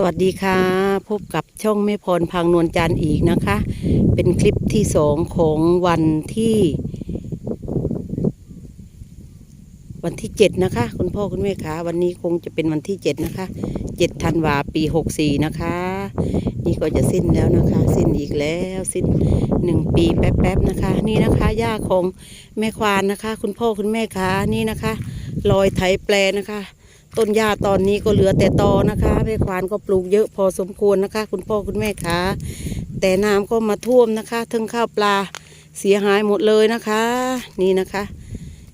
สวัสดีค่ะ พบกับช่องแม่พรพังนวลจันทร์อีกนะคะ เป็นคลิปที่สองของวันที่ วันที่เจ็ดนะคะ คุณพ่อคุณแม่คะวันนี้คงจะเป็นวันที่เจ็ดนะคะเจ็ดธันวาปีหกสี่นะคะ นี่ก็จะสิ้นแล้วนะคะ สิ้นอีกแล้วสิ้นหนึ่งปีแป๊บๆนะคะ นี่นะคะย่าของแม่ควานนะคะ คุณพ่อคุณแม่คะนี่นะคะ รอยไถแปลนะคะ ต้นหญ้าตอนนี้ก็เหลือแต่ตอนะคะแม่ควานก็ปลูกเยอะพอสมควรนะคะ คุณพ่อคุณแม่คะแต่น้ำก็มาท่วมนะคะทั้งข้าวปลาเสียหายหมดเลยนะคะ นี่นะคะ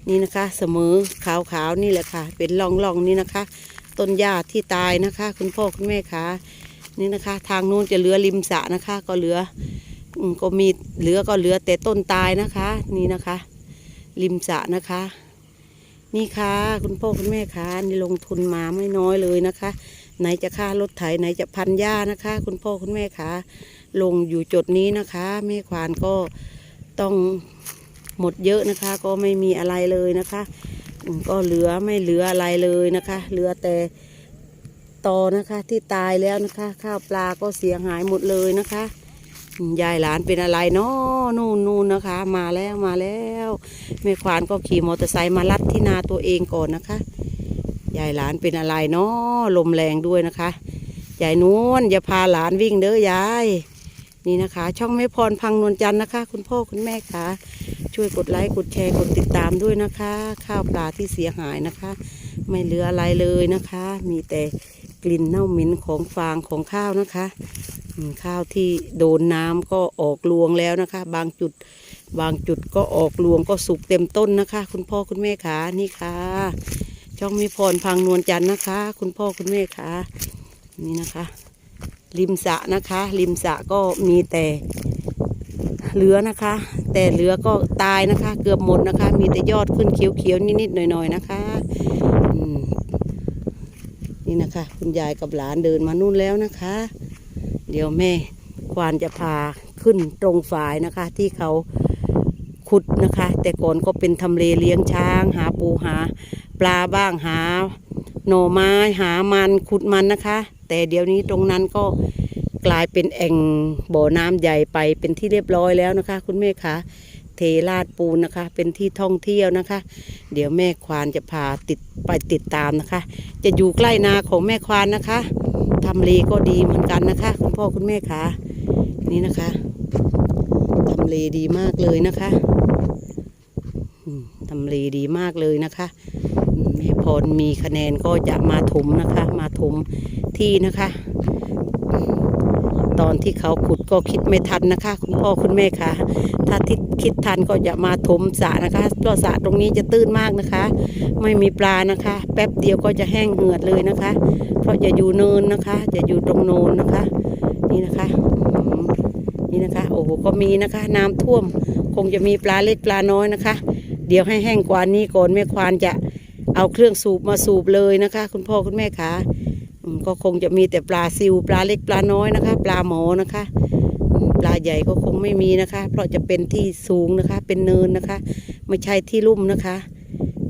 นี่นะคะ เสมอขาวๆนี่แหละค่ะ เป็นร่องๆนี่นะคะ ต้นหญ้าที่ตายนะคะ คุณพ่อคุณแม่คะนี่นะคะ ทางนู้นจะเหลือริมสระนะคะ ก็เหลือก็มีเหลือก็เหลือแต่ต้นตายนะคะ นี่นะคะ ริมสระนะคะ นี่ค่ะ คุณพ่อคุณแม่คะนี่ลงทุนมาไม่น้อยเลยนะคะ ไหนจะค่ารถไถไหนจะพันหญ้านะคะ คุณพ่อคุณแม่คะลงอยู่จุดนี้นะคะแม่ควานก็ต้องหมดเยอะนะคะ ก็ไม่มีอะไรเลยนะคะ ก็เหลือไม่เหลืออะไรเลยนะคะ เหลือแต่ตอนะคะที่ตายแล้วนะคะ ข้าวปลาก็เสียหายหมดเลยนะคะ ยายหลานเป็นอะไรเนาะนู่นนู่นนะคะ มาแล้วมาแล้วแม่ควานก็ขี่มอเตอร์ไซค์มาลัดที่นาตัวเองก่อนนะคะยายหลานเป็นอะไรเนาะลมแรงด้วยนะคะยายนวลอย่าพาหลานวิ่งเด้อยายนี่นะคะ ช่องแม่พรพังนวลจันทร์นะคะ คุณพ่อคุณแม่คะช่วยกดไลค์กดแชร์กดติดตามด้วยนะคะ ข้าวปลาที่เสียหายนะคะ ไม่เหลืออะไรเลยนะคะ มีแต่กลิ่นเน่าเหม็นของฟางของข้าวนะคะ ข้าวที่โดนน้ำก็ออกรวงแล้วนะคะ บางจุดบางจุดก็ออกรวงก็สุกเต็มต้นนะคะ คุณพ่อคุณแม่ขานี่ค่ะ ช่องมีพรพังนวลจันทร์นะคะ คุณพ่อคุณแม่ขานี่นะคะ ริมสะนะคะ ริมสะก็มีแต่เหลือนะคะ แต่เหลือก็ตายนะคะ เกือบหมดนะคะ มีแต่ยอดขึ้นเขียวๆนิดๆหน่อยๆนะคะนี่นะคะ คุณยายกับหลานเดินมานู่นแล้วนะคะ เดี๋ยวแม่ควานจะพาขึ้นตรงฝายนะคะ ที่เขาขุดนะคะ แต่ก่อนก็เป็นทำเลเลี้ยงช้าง หาปูหา ปลาบ้างหา หน่อไม้หามันขุดมันนะคะ แต่เดี๋ยวนี้ตรงนั้นก็กลายเป็นแอ่งบ่อน้ำใหญ่ไปเป็นที่เรียบร้อยแล้วนะคะ คุณแม่คะ เทราดปูนนะคะ เป็นที่ท่องเที่ยวนะคะ เดี๋ยวแม่ควานจะพาติดไปติดตามนะคะ จะอยู่ใกล้นาของแม่ควานนะคะทำเลก็ดีเหมือนกันนะคะ คุณพ่อคุณแม่คะนี่นะคะทำเลดีมากเลยนะคะทำเลดีมากเลยนะคะอืมแม่พรมีคะแนนก็จะมาถมนะคะ มาถมที่นะคะ อนที่เขาขุดก็คิดไม่ทันนะคะ คุณพ่อคุณแม่คะถ้าทิดคิดทันก็จะมาถมสระนะคะเพราะสระตรงนี้จะตื้นมากนะคะ ไม่มีปลานะคะ แป๊บเดียวก็จะแห้งเหือดเลยนะคะ เพราะจะอยู่เนินนะคะจะอยู่ตรงโนนนะคะ นี่นะคะนี่นะคะโอ้โหก็มีนะคะ น้ำท่วมคงจะมีปลาเล็กปลาน้อยนะคะ เดี๋ยวให้แห้งกว่านี้ก่อนแม่ควานจะเอาเครื่องสูบมาสูบเลยนะคะ คุณพ่อคุณแม่คะ ก็คงจะมีแต่ปลาซิวปลาเล็กปลาน้อยนะคะ ปลาหมอนะคะ ปลาใหญ่ก็คงไม่มีนะคะ เพราะจะเป็นที่สูงนะคะ เป็นเนินนะคะ ไม่ใช่ที่ลุ่มนะคะ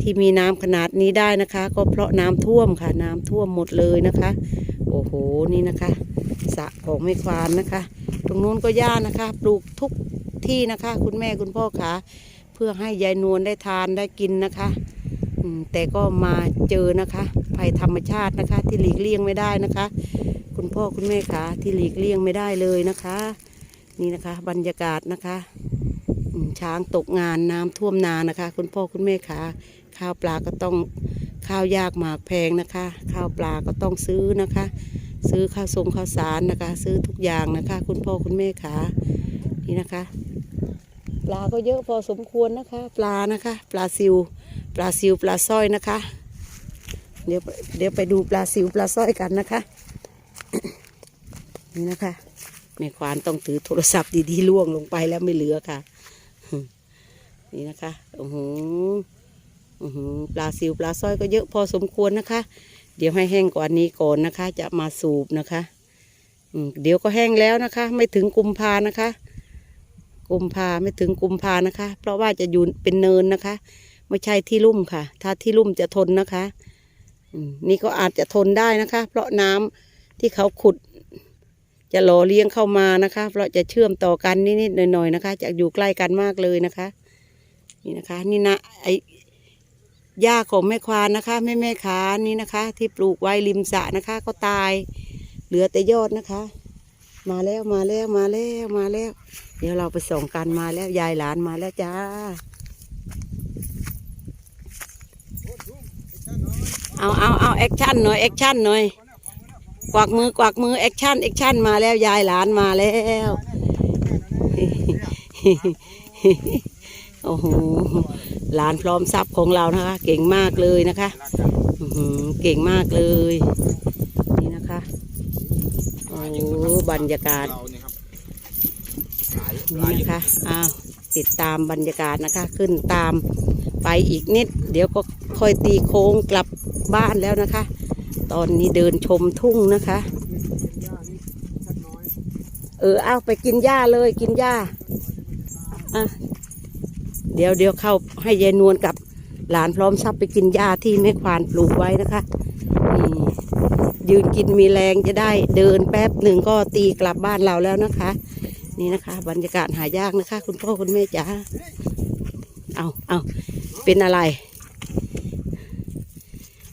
ที่มีน้ำขนาดนี้ได้นะคะ ก็เพราะน้ำท่วมค่ะ น้ำท่วมหมดเลยนะคะ โอ้โหนี่นะคะสระของแม่ควานนะคะ ตรงนู้นก็หญ้านะคะ ปลูกทุกที่นะคะ คุณแม่คุณพ่อคะเพื่อให้ยายนวลได้ทานได้กินนะคะ แต่ก็มาเจอนะคะ ภัยธรรมชาตินะคะ ที่หลีกเลี่ยงไม่ได้นะคะ คุณพ่อคุณแม่คะที่หลีกเลี่ยงไม่ได้เลยนะคะ นี่นะคะ บรรยากาศนะคะช้างตกงานน้ำท่วมนานะคะ คุณพ่อคุณแม่คะข้าวปลาก็ต้องข้าวยากหมากแพงนะคะ ข้าวปลาก็ต้องซื้อนะคะ ซื้อข้าวทรงข้าวสารนะคะ ซื้อทุกอย่างนะคะ คุณพ่อคุณแม่ขานี่นะคะ ปลาก็เยอะพอสมควรนะคะ ปลานะคะ ปลาซิว ปลาซิวปลาสร้อยนะคะ เดี๋ยวเดี๋ยวไปดูปลาซิวปลาสร้อยกันนะคะ นี่นะคะแม่ควานต้องถือโทรศัพท์ดีๆล่วงลงไปแล้วไม่เหลือค่ะ นี่นะคะโอ้โหปลาซิวปลาสร้อยก็เยอะพอสมควรนะคะ เดี๋ยวให้แห้งกว่านี้ก่อนนะคะ จะมาสูบนะคะเดี๋ยวก็แห้งแล้วนะคะ ไม่ถึงกุมภานะคะ กุมภาไม่ถึงกุมภานะคะ เพราะว่าจะอยู่เป็นเนินนะคะ ไม่ใช่ที่ลุ่มค่ะ ถ้าที่ลุ่มจะทนนะคะนี่ก็อาจจะทนได้นะคะ เพราะน้ที่เขาขุด จะหล่อเลี้ยงเข้ามานะคะ เพราะจะเชื่อมต่อกันนิดๆหน่อยๆนะคะ จะอยู่ใกล้กันมากเลยนะคะ นี่นะคะ นี่นะไอหญ้าของแม่ควานนะคะแม่แม่ขานี่นะคะ ที่ปลูกไว้ริมสระนะคะ ก็ตาย เหลือแต่ยอดนะคะ มาแล้วมาแล้วมาแล้วมาแล้ว เดี๋ยวเราไปส่งกันมาแล้วยายหลานมาแล้วจ้า เอาเอาเอาแอคชั่นหน่อยแอคชั่นหน่อย กวักมือกวักมือแอคชั่นแอคชั่นมาแล้วยายหลานมาแล้ว โอ้โหหลานพร้อมทรัพย์ของเรานะคะ เก่งมากเลยนะคะเก่งมากเลย นี่นะคะโอ้บรรยากาศนี่ยครับหลายหนี่ลายนะคะอ้าวติดตามบรรยากาศนะคะ ขึ้นตามไปอีกนิด เดี๋ยวก็ค่อยตีโค้งกลับ บ้านแล้วนะคะ ตอนนี้เดินชมทุ่งนะคะ เออเอาไปกินหญ้าเลยกินหญ้าอะเดี๋ยวเดี๋ยวเข้าให้ยายนวลกับหลานพร้อมทรัพย์ไปกินหญ้าที่แม่ควานปลูกไว้นะคะนี่ยืนกินมีแรงจะได้เดินแป๊บหนึ่งก็ตีกลับบ้านเราแล้วนะคะ นี่นะคะ บรรยากาศหายากนะคะ คุณพ่อคุณแม่จ๋าเอาเอาเป็นอะไร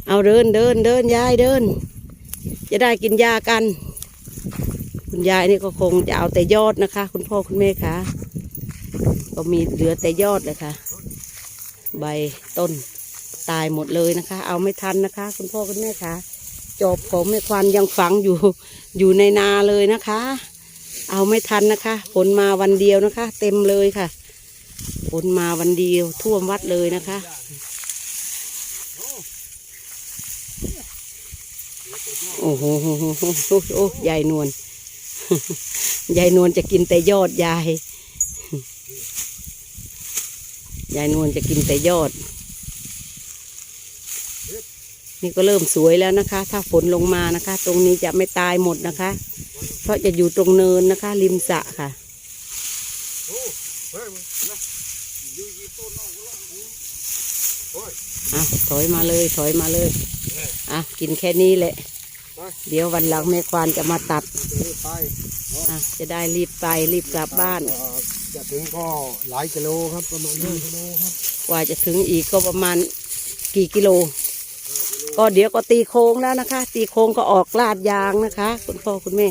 เอาเดินเดินเดินยายเดิน จะได้กินยากัน คุณยายนี่ก็คงจะเอาแต่ยอดนะคะ คุณพ่อคุณแม่คะก็มีเหลือแต่ยอดเลยค่ะ ใบต้นตายหมดเลยนะคะ เอาไม่ทันนะคะ คุณพ่อคุณแม่คะจอบของแม่ควันยังฝังอยู่อยู่ในนาเลยนะคะ เอาไม่ทันนะคะฝนมาวันเดียวนะคะ เต็มเลยค่ะฝนมาวันเดียวท่วมวัดเลยนะคะ โอ้โหโอ้โหยายนวลยายนวลจะกินแต่ยอดยายยายนวลจะกินแต่ยอด นี่ก็เริ่มสวยแล้วนะคะ ถ้าฝนลงมานะคะ ตรงนี้จะไม่ตายหมดนะคะ เพราะจะอยู่ตรงเนินนะคะ ริมสะค่ะเฮ้ยมึงนะอยู่ยี่ต้นนอกก็แล้วยอะถอยมาเลยถอยมาเลยอะกินแค่นี้แหละ เดี๋ยววันหลังแม่ควานจะมาตัดเดี๋ยวไปอะจะได้รีบไปรีบกลับบ้านเอ่อจะถึงก็หลายกิโลครับประมาณห้ากิโลครับกว่าจะถึงอีกก็ประมาณกี่กิโล ก็เดี๋ยวก็ตีโค้งแล้วนะคะ ตีโค้งก็ออกลาดยางนะคะ คุณพ่อคุณแม่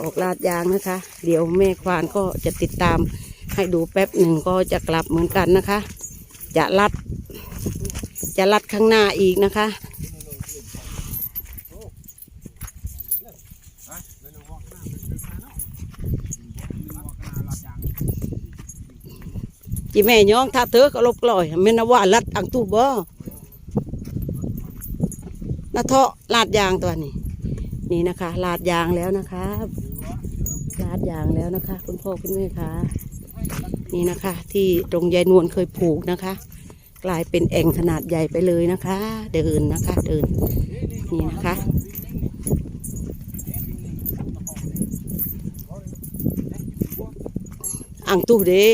ออกลาดยางนะคะ เดี๋ยวแม่ควานก็จะติดตาม ให้ดูแป๊บหนึ่งก็จะกลับเหมือนกันนะคะ จะลัด จะลัดข้างหน้าอีกนะคะ จีแม่ย้องถ้าเธอก็ลบกลอยไม่นว่าลัดอังตูบ่นาเทาะลาดยางตัวนี้ นี่นะคะ ลาดยางแล้วนะคะลาดยางแล้วนะคะ คุณพ่อคุณแม่คะนี่นะคะ ที่ตรงยายนวลเคยผูกนะคะ กลายเป็นแอ่งขนาดใหญ่ไปเลยนะคะ เดินนะคะ เดินนี่นะคะอังตู้เดอะ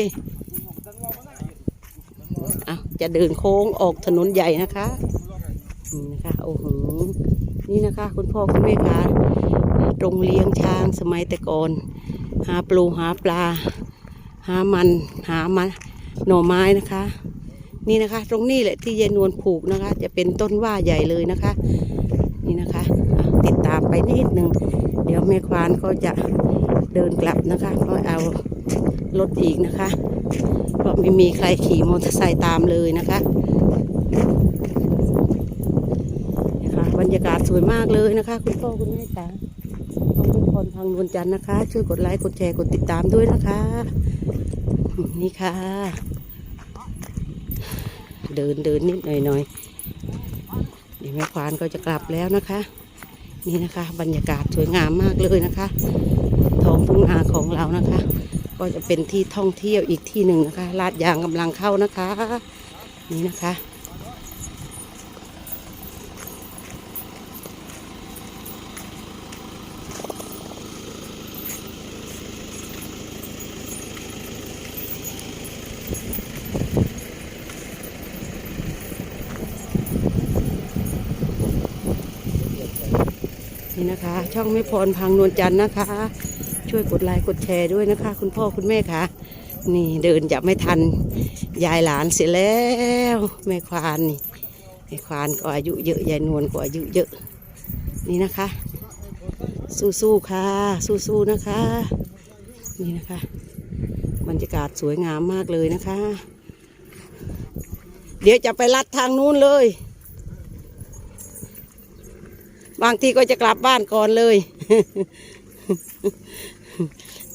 จะเดินโค้งออกถนนใหญ่นะคะนี่นะคะโอ้โหนี่นะคะ คุณพ่อคุณแม่คะตรงเลี้ยงช้างสมัยแต่ก่อน หาปลูหาปลา หามันหามันหน่อไม้นะคะ นี่นะคะ ตรงนี้แหละที่ยายนวลผูกนะคะ จะเป็นต้นว่าใหญ่เลยนะคะ นี่นะคะติดตามไปนิดหนึ่งเดี๋ยวแม่ควานก็จะเดินกลับนะคะก็เอารถอีกนะคะ ไม่มีใครขี่มอเตอร์ไซค์ตามเลยนะคะนะคะ บรรยากาศสวยมากเลยนะคะ คุณพ่อคุณแม่จ๋าทุกคนทางนวลจันทร์นะคะ ช่วยกดไลค์กดแชร์กดติดตามด้วยนะคะ นี่ค่ะ เดินเดินนิดหน่อยหน่อยเดี๋ยวแม่ควานก็จะกลับแล้วนะคะ นี่นะคะ บรรยากาศสวยงามมากเลยนะคะ ท้องทุ่งนาของเรานะคะ ก็จะเป็นที่ท่องเที่ยวอีกที่หนึ่งนะคะ ลาดยางกำลังเข้านะคะ นี่นะคะ นี่นะคะ ช่องไม่พรพังนวลจันทร์นะคะ ช่วยกดไลค์กดแชร์ด้วยนะคะ คุณพ่อคุณแม่ค่ะนี่เดินจะไม่ทันยายหลานเสียแล้วแม่ควานนี่แม่ควานก็อายุเยอะยายนวลก็อายุเยอะ นี่นะคะ สู้ๆค่ะ สู้ๆนะคะ นี่นะคะบรรยากาศสวยงามมากเลยนะคะ เดี๋ยวจะไปลัดทางนู้นเลย บางทีก็จะกลับบ้านก่อนเลย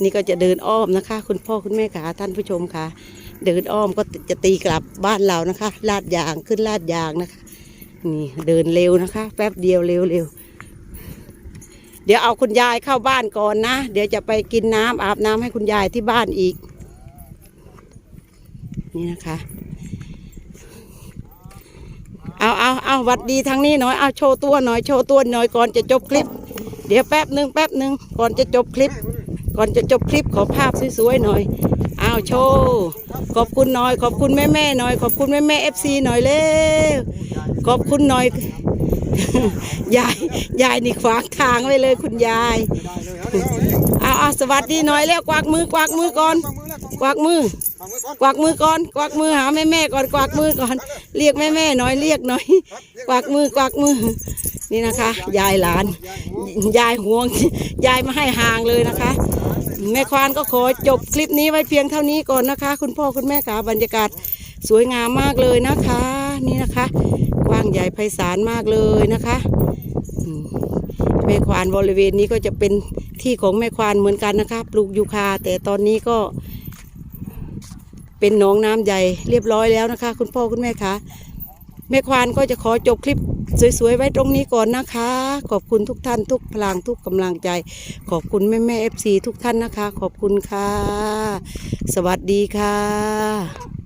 นี่ก็จะเดินอ้อมนะคะ คุณพ่อคุณแม่ขาท่านผู้ชมค่ะ เดินอ้อมก็จะตีกลับบ้านเรานะคะ ลาดยางขึ้นลาดยางนะคะ นี่เดินเร็วนะคะ แป๊บเดียวเร็วเร็วเดี๋ยวเอาคุณยายเข้าบ้านก่อนนะ เดี๋ยวจะไปกินน้ำอาบน้ำให้คุณยายที่บ้านอีก นี่นะคะ เอาเอาเอาวัดดีทางนี้หน่อย เอาโชว์ตัวหน่อย โชว์ตัวหน่อยก่อนจะจบคลิป เดี๋ยวแป๊บหนึ่งแป๊บหนึ่งก่อนจะจบคลิป ก่อนจะจบคลิปขอภาพสวยๆหน่อยเอาวโชว์ขอบคุณหน่อย ขอบคุณแม่แม่ๆหน่อย ขอบคุณแม่แม่เอฟซีหน่อยเร็วขอบคุณหน่อย ยาย ยายนี่ขวางทางไว้เลยคุณยายได้เอาเดี๋ยวเอาสวัสดีหน่อยแล้วกวากมือกวากมือก่อนวางมือแล้ววางมือกวากมือ กวากมือก่อน กวักมือหาแม่แม่ก่อน กวักมือก่อน เรียกแม่แม่หน่อย เรียกหน่อย กวักมือ กวักมือ นี่นะคะ ยายหลาน ยายห่วง ยายมาให้ห่างเลยนะคะ แม่ควานก็ขอจบคลิปนี้ไว้เพียงเท่านี้ก่อนนะคะ คุณพ่อคุณแม่ขาบรรยากาศสวยงามมากเลยนะคะ นี่นะคะกว้างใหญ่ไพศาลมากเลยนะคะแม่ควานบริเวณนี้ก็จะเป็นที่ของแม่ควานเหมือนกันนะคะ ปลูกยูคาแต่ตอนนี้ก็ เป็นหนองน้ำใหญ่เรียบร้อยแล้วนะคะ คุณพ่อคุณแม่คะ แม่ควานก็จะขอจบคลิปสวยๆ ไว้ตรงนี้ก่อนนะคะ ขอบคุณทุกท่านทุกพลังทุกกำลังใจ ขอบคุณแม่แม่เอฟซีทุกท่านนะคะ ขอบคุณค่ะ สวัสดีค่ะ